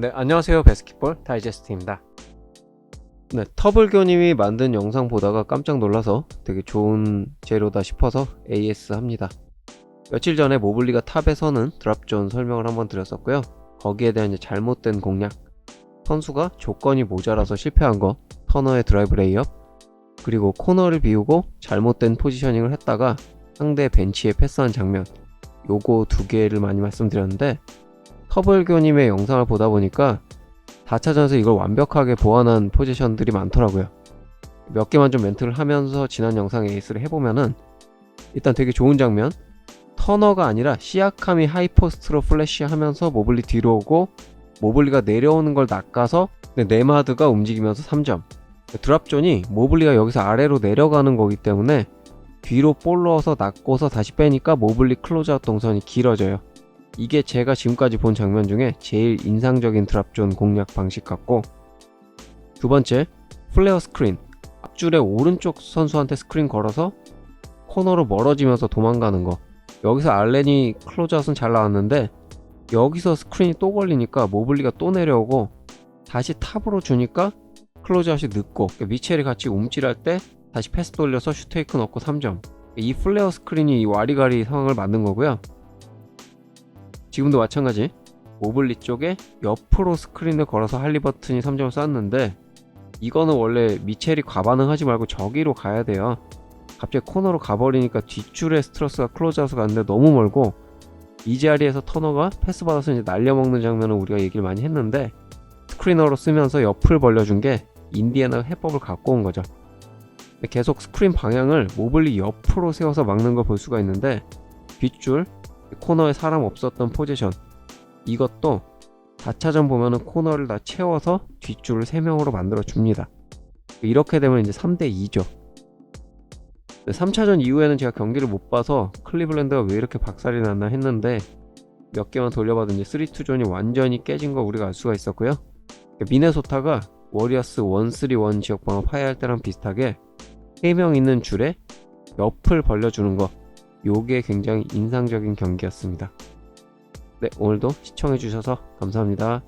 네, 안녕하세요. 베스킷볼 다이제스트입니다. 네, 터블교님이 만든 영상 보다가 깜짝 놀라서 되게 좋은 재료다 싶어서 AS 합니다. 며칠 전에 모블리가 탑에서는 드랍존 설명을 한번 드렸었고요. 거기에 대한 잘못된 공략, 선수가 조건이 모자라서 실패한 거, 터너의 드라이브 레이업, 그리고 코너를 비우고 잘못된 포지셔닝을 했다가 상대 벤치에 패스한 장면, 요거 두 개를 많이 말씀드렸는데 터블교님의 영상을 보다 보니까 4차전에서 이걸 완벽하게 보완한 포지션들이 많더라고요. 몇 개만 좀 멘트를 하면서 지난 영상 에이스를 해보면은 일단 되게 좋은 장면 터너가 아니라 시아캄이 하이포스트로 플래시하면서 모블리 뒤로 오고 모블리가 내려오는 걸 낚아서 네마드가 움직이면서 3점 드랍존이 모블리가 여기서 아래로 내려가는 거기 때문에 뒤로 볼 넣어서 낚고서 다시 빼니까 모블리 클로즈아웃 동선이 길어져요. 이게 제가 지금까지 본 장면 중에 제일 인상적인 드랍존 공략 방식 같고 두 번째 플레어 스크린. 앞줄에 오른쪽 선수한테 스크린 걸어서 코너로 멀어지면서 도망가는 거. 여기서 알렌이 클로즈아웃은 잘 나왔는데 여기서 스크린이 또 걸리니까 모블리가 또 내려오고 다시 탑으로 주니까 클로즈아웃이 늦고 그러니까 미첼이 같이 움찔할 때 다시 패스 돌려서 슈테이크 넣고 3점. 이 플레어 스크린이 이 와리가리 상황을 만든 거고요 지금도 마찬가지. 모블리 쪽에 옆으로 스크린을 걸어서 할리버튼이 3점을 쐈는데 이거는 원래 미첼이 과반응하지 말고 저기로 가야 돼요. 갑자기 코너로 가버리니까 뒷줄에 스트러스가 클로즈아웃 갔는데 너무 멀고 이 자리에서 터너가 패스 받아서 이제 날려먹는 장면을 우리가 얘기를 많이 했는데 스크리너로 쓰면서 옆을 벌려준 게 인디애나 해법을 갖고 온 거죠. 계속 스크린 방향을 모블리 옆으로 세워서 막는 걸 볼 수가 있는데 뒷줄 코너에 사람 없었던 포지션. 이것도 4차전 보면은 코너를 다 채워서 뒷줄을 3명으로 만들어 줍니다. 이렇게 되면 이제 3대 2죠. 3차전 이후에는 제가 경기를 못 봐서 클리블랜드가 왜 이렇게 박살이 났나 했는데 몇 개만 돌려봤더니 3-2 존이 완전히 깨진 거 우리가 알 수가 있었고요. 미네소타가 워리어스 1-3-1 지역 방어 파괴할 때랑 비슷하게 3명 있는 줄에 옆을 벌려주는 거 요게 굉장히 인상적인 경기였습니다. 네, 오늘도 시청해주셔서 감사합니다.